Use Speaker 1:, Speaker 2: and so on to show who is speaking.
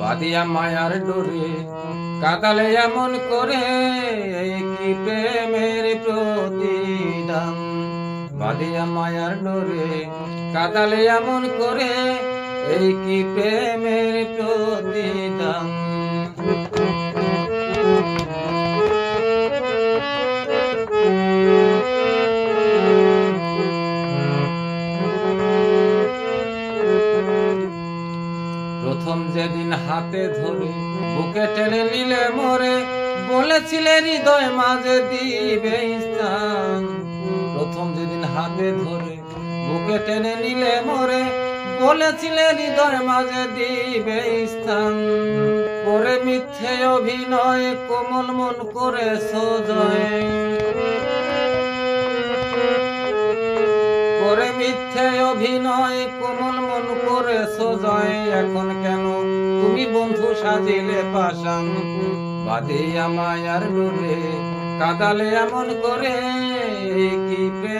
Speaker 1: বাদিয়া মায়ার ডোরে কাদালে এমন করে কি প্রেমের প্রতিদান? বাদিয়া মায়ার ডোরে কাদালে এমন করে এই কি প্রেমের প্রতিদান প্রথম যেদিন হাতে ধরে বুকে টেনে নিলে মরে, বলেছিলে হৃদয় মাঝে দিবে স্থান। প্রথম যেদিন হাতে ধরে বুকে টেনে নিলে মরে, বলেছিলে হৃদয় মাঝে দিবে স্থান। করে মিথ্যে অভিনয় কোমল মন করে সোজয়। মিথ্যে অভিনয় কোমল মন করেছ জয়। এখন কেন তুমি বন্ধু সাজিলে পাশান বাদে আমায় আর কাদালে এমন করে, কি প্রেমের